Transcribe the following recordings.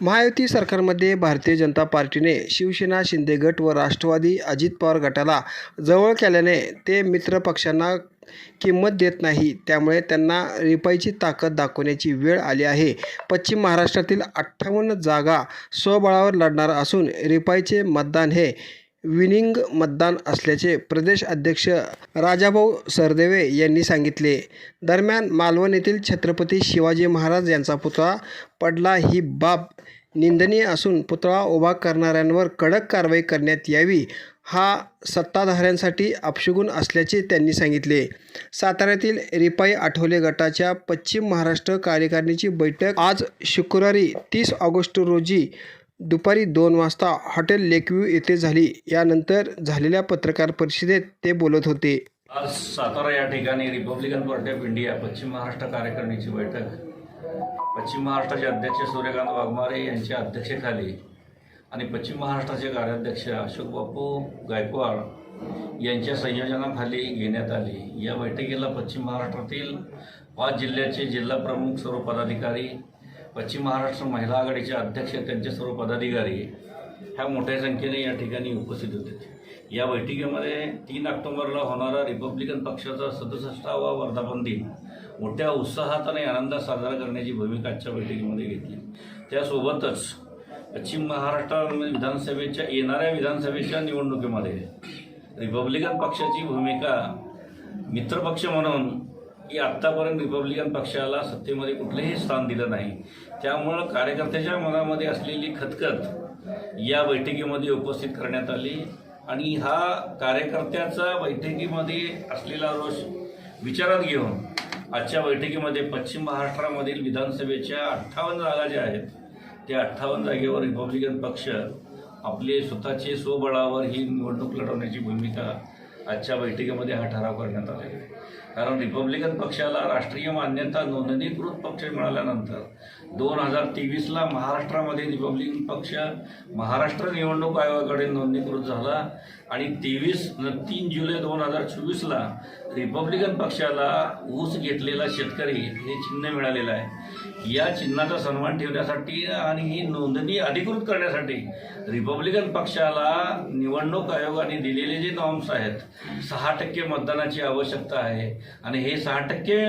महायुती सरकारमध्ये भारतीय जनता पार्टीने शिवसेना शिंदे गट व राष्ट्रवादी अजित पवार गटाला जवळ केल्याने ते मित्र पक्षांना किंमत देत नाही. त्यामुळे त्यांना रिपाईची ताकद दाखवण्याची वेळ आली आहे. पश्चिम महाराष्ट्रातील अठ्ठावन्न जागा स्वबळावर लढणार असून रिपाईचे मतदान हे विनिंग मतदान असल्याचे प्रदेश अध्यक्ष राजाभाऊ सरदेवे यांनी सांगितले. दरम्यान मालवण येथील छत्रपती शिवाजी महाराज यांचा पुतळा पडला. ही बाब निंदनीय असून पुतळा उभा करणाऱ्यांवर कडक कारवाई करण्यात यावी हा सत्ताधाऱ्यांसाठी अपशगुन असल्याचे त्यांनी सांगितले. साताऱ्यातील रिपाई आठवले गटाच्या पश्चिम महाराष्ट्र कार्यकारिणीची बैठक आज शुक्रवारी तीस ऑगस्ट रोजी दुपारी दोन वाजता हॉटेल लेकव्यू येथे झाली. यानंतर झालेल्या पत्रकार परिषदेत ते बोलत होते. आज सातारा या ठिकाणी रिपब्लिकन पार्टी ऑफ इंडिया पश्चिम महाराष्ट्र कार्यकारिणीची बैठक. पश्चिम महाराष्ट्राचे अध्यक्ष सूर्यकांत वाघमारे यांच्या अध्यक्षतेखाली आणि पश्चिम महाराष्ट्राचे कार्याध्यक्ष अशोक बापू गायकवाड यांच्या संयोजनाखाली घेण्यात आली. या बैठकीला पश्चिम महाराष्ट्रातील पाच जिल्ह्याचे जिल्हा प्रमुख सर्व पदाधिकारी पश्चिम महाराष्ट्र महिला आघाडीचे अध्यक्ष त्यांचे सर्व पदाधिकारी ह्या मोठ्या संख्येने या ठिकाणी उपस्थित होते. या बैठकीमध्ये तीन ऑक्टोबरला होणारा रिपब्लिकन पक्षाचा सदुसष्टावा वर्धापन दिन मोठ्या उत्साहात आणि आनंदात साजरा करण्याची भूमिका आजच्या बैठकीमध्ये घेतली. त्यासोबतच पश्चिम महाराष्ट्र विधानसभेच्या येणाऱ्या विधानसभेच्या निवडणुकीमध्ये रिपब्लिकन पक्षाची भूमिका मित्रपक्ष म्हणून की आत्तापर्यंत रिपब्लिकन पक्षाला सत्तेमध्ये कुठलंही स्थान दिलं नाही. त्यामुळं कार्यकर्त्याच्या मनामध्ये असलेली खतखत या बैठकीमध्ये उपस्थित करण्यात आली. आणि हा कार्यकर्त्याचा बैठकीमध्ये असलेला रोष विचारात घेऊन आजच्या बैठकीमध्ये पश्चिम महाराष्ट्रामधील विधानसभेच्या अठ्ठावन्न जागा ज्या आहेत त्या अठ्ठावन्न जागेवर रिपब्लिकन पक्ष आपले स्वतःचे स्वबळावर ही निवडणूक लढवण्याची भूमिका आजच्या बैठकीमध्ये हा ठराव करण्यात आला आहे. कारण रिपब्लिकन पक्षाला राष्ट्रीय मान्यता नोंदणीकृत पक्ष मिळाल्यानंतर दोन हजार तेवीसला महाराष्ट्रामध्ये रिपब्लिकन पक्ष महाराष्ट्र निवडणूक आयोगाकडे नोंदणीकृत झाला आणि तेवीस तीन जुलै दोन हजार चोवीसला रिपब्लिकन पक्षाला ऊस घेतलेला शेतकरी हे चिन्ह मिळालेलं आहे. या चिन्हाचा सन्मान ठेवण्यासाठी आणि ही नोंदणी अधिकृत करण्यासाठी रिपब्लिकन पक्षाला निवडणूक आयोगाने दिलेले जे नॉर्म्स आहेत सहा टक्के मतदानाची आवश्यकता आहे. आणि हे सहा टक्के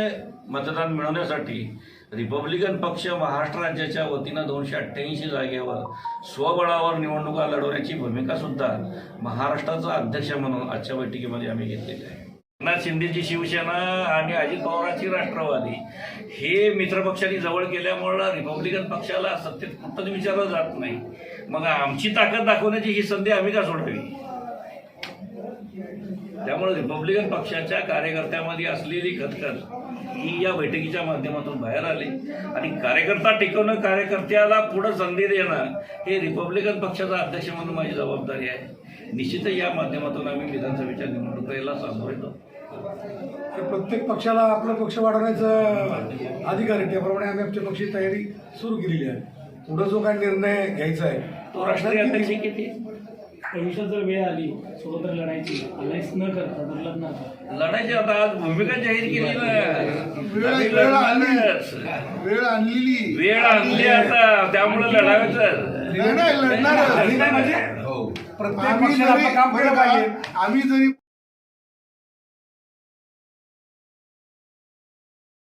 मतदान मिळवण्यासाठी रिपब्लिकन पक्ष महाराष्ट्र राज्याच्या वतीनं दोनशे अठ्ठ्याऐंशी जागेवर स्वबळावर निवडणुका लढवण्याची भूमिका सुद्धा महाराष्ट्राचा अध्यक्ष म्हणून आजच्या बैठकीमध्ये आम्ही घेतलेली आहे. एकनाथ शिंदेची शिवसेना आणि अजित पवारांची राष्ट्रवादी हे मित्रपक्षांनी जवळ केल्यामुळं रिपब्लिकन पक्षाला सत्तेत कुठंच विचारलं जात नाही. मग आमची ताकद दाखवण्याची ही संधी आम्ही का सोडावी त्यामुळे रिपब्लिकन पक्षाच्या कार्यकर्त्यामध्ये असलेली खतखत ही या बैठकीच्या माध्यमातून बाहेर आली. आणि कार्यकर्ता टिकवणं कार्यकर्त्याला पुढं संधी देणं हे रिपब्लिकन पक्षाचा अध्यक्ष म्हणून माझी जबाबदारी आहे. निश्चितच या माध्यमातून आम्ही विधानसभेच्या निवडणुकीला सामोरे जाऊ तर प्रत्येक पक्षाला आपला पक्ष वाढवण्याचा अधिकार आहे. त्याप्रमाणे आम्ही आमच्या पक्षाची तयारी सुरू केलेली आहे. पुढे जो काय निर्णय घ्यायचा आहे तो राष्ट्रीय अध्यक्ष किती? भविष्यात जर वेळ आली सोबत लढायची अलायन्स न करता दुर्लभ न करता. लढायची आता आज भूमिका जाहीर केली ना. वेळ आम्ही वेळ आणली. लढणारच. वेळ आणलेली. वेळ आणली आता त्यामुळे. आणि नाही म्हणजे हो. प्रत्येक काम केलं पाहिजे. आम्ही जरी